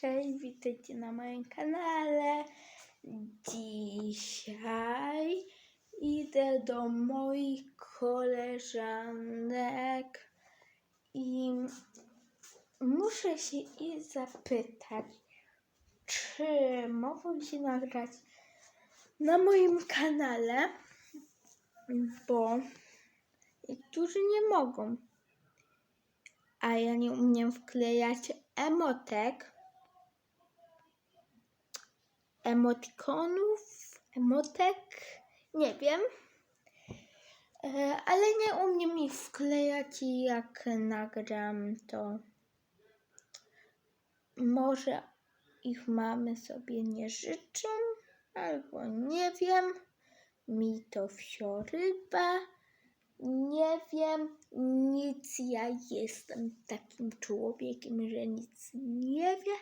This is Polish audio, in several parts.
cześć, witajcie na moim kanale. Dzisiaj idę do moich koleżanek i muszę się ich zapytać, czy mogą się nagrać na moim kanale, bo niektórzy nie mogą a ja nie umiem wklejać emotek, emotikonów, emotek, nie wiem, E, ale nie umiem ich wklejać i jak nagram to może ich mamy sobie nie życzą, albo nie wiem, mi to wsioryba. Nie wiem, nic. Ja jestem takim człowiekiem, że nic nie wie.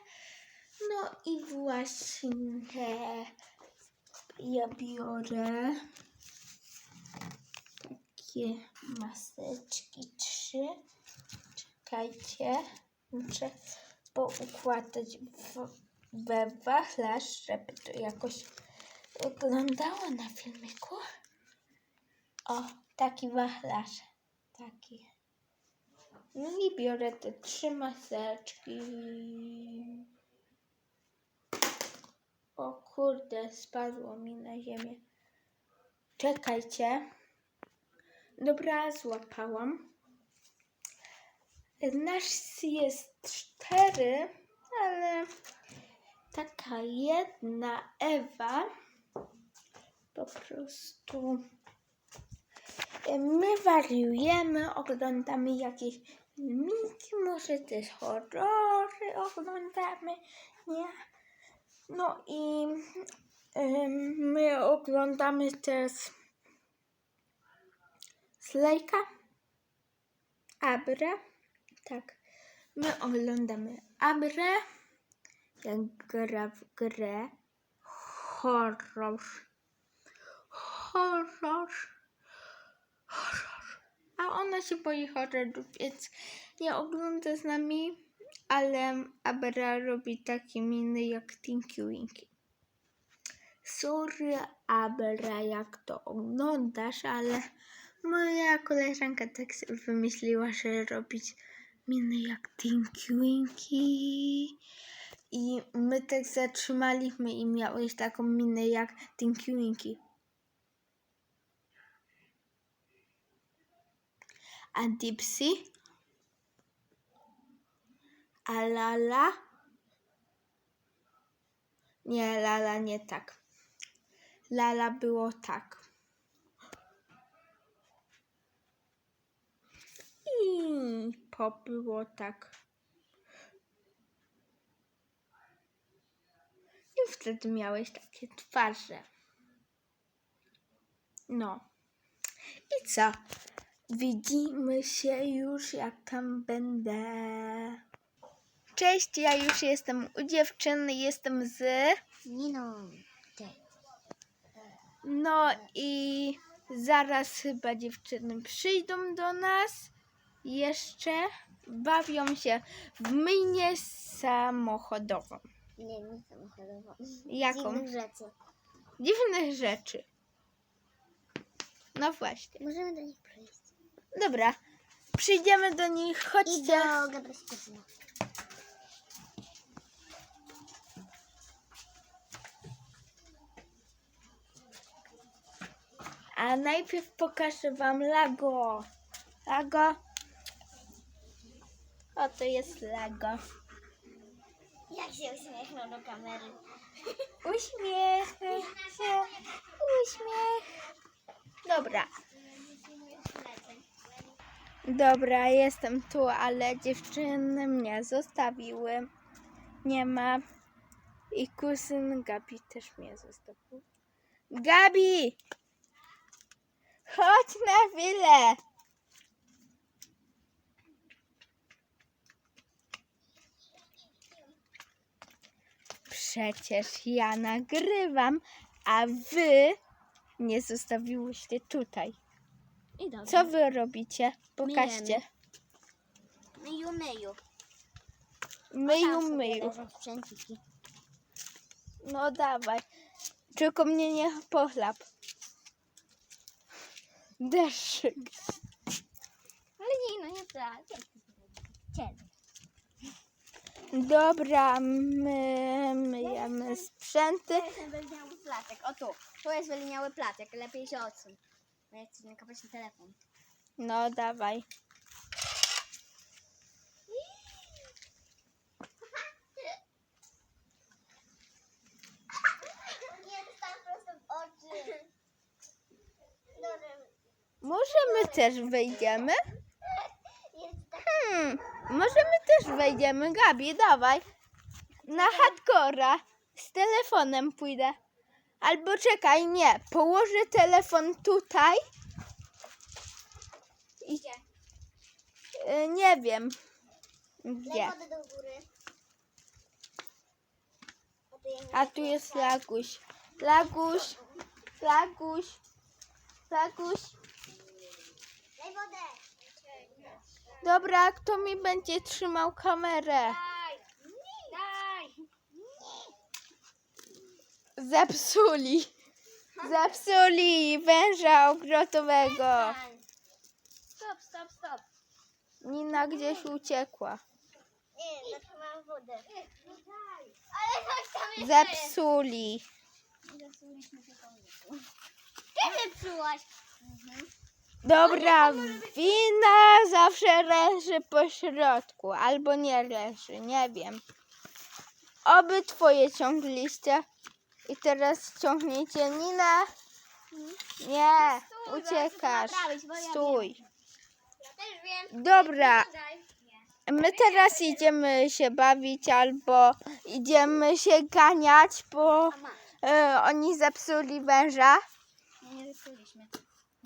No i właśnie ja biorę takie maseczki trzy. Czekajcie, muszę poukładać w, we wachlarz, żeby to jakoś wyglądało na filmiku. O, taki wachlarz. Taki. No i biorę te trzy maseczki. O kurde, spadło mi na ziemię. Czekajcie. Dobra, złapałam. Nasz jest cztery, ale taka jedna Ewa po prostu My wariujemy, oglądamy jakieś filmiki, może też horrory oglądamy, nie? No i my oglądamy też Slejka, Abrę, tak. My oglądamy Abrę, jak gra w grę horror. Horror horror. A ona się boi horrorów, więc nie ogląda z nami, ale Abra robi takie miny jak Tinky Winky. Sorry, Abra, jak to oglądasz, ale moja koleżanka tak sobie wymyśliła, że robić miny jak Tinky Winky. I my tak zatrzymaliśmy i miałeś taką minę jak Tinky Winky. a Dipsy, a Lala. Nie, Lala nie tak. Lala było tak. I Pop było tak. I wtedy miałeś takie twarze. No. I co? Widzimy się już, jak tam będę. Cześć, ja już jestem u dziewczyny, jestem z. Niną. No i zaraz chyba dziewczyny przyjdą do nas. Jeszcze bawią się w myjnie samochodową. Nie, nie samochodową. Jaką? Dziwnych rzeczy. Dziwnych rzeczy. No właśnie. Możemy do nich przyjść. Dobra, przyjdziemy do nich. I Chodźcie. do Gabriela. A najpierw pokażę wam Lago. Lago. O, to jest Lago. Jak się uśmiechnął do kamery. Uśmiech się. Uśmiech. Dobra. Dobra, jestem tu, ale dziewczyny mnie zostawiły. Nie ma. I kuzyn Gabi też mnie zostawił. Gabi! Chodź na chwilę! Przecież ja nagrywam, a wy nie zostawiłyście tutaj. I dobrze. Co wy robicie? Pokażcie. Myju, myju. Myju, myju. No dawaj. Tylko mnie nie pochlap. Deszczyk. Ale nie, no nie tak. Dobra, my myjemy sprzęty. To jest wyliniały placek. O tu. Tu jest wyliniały placek. Lepiej się odsuń. Bo ja chcę nie kapać na telefon. No dawaj. Nie, dostałam prosto w oczy. Dobra. Może my też wejdziemy? Tak. Hmm, może my też wejdziemy. Gabi, dawaj. Na hardcora. Z telefonem pójdę. Albo czekaj, nie. Położę telefon tutaj. I, y, nie wiem. Gdzie? A tu, jest- A tu jest Laguś. Laguś. Laguś. Laguś. Daj wodę. Dobra, kto mi będzie trzymał kamerę? Daj. Daj. Zepsuli. Zepsuli węża ogrodowego. Daj. Stop, stop, stop. Nina gdzieś uciekła. Nie, zatrzymałam wodę. Ale coś tam jest. Zepsuli. Ty zepsułaś. Dobra, wina zawsze leży po środku. Albo nie leży, nie wiem. Oby twoje ciągliście. I teraz ciągnijcie Nina. Nie, uciekasz. Stój. Dobra, my teraz idziemy się bawić albo idziemy się ganiać, bo e, oni zepsuli węża. Nie zepsuliśmy.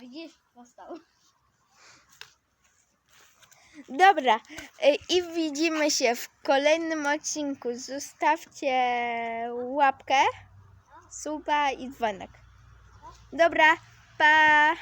Widzisz? Powstał. Dobra, e, i widzimy się w kolejnym odcinku. Zostawcie łapkę, suba i dzwonek. Dobra, pa!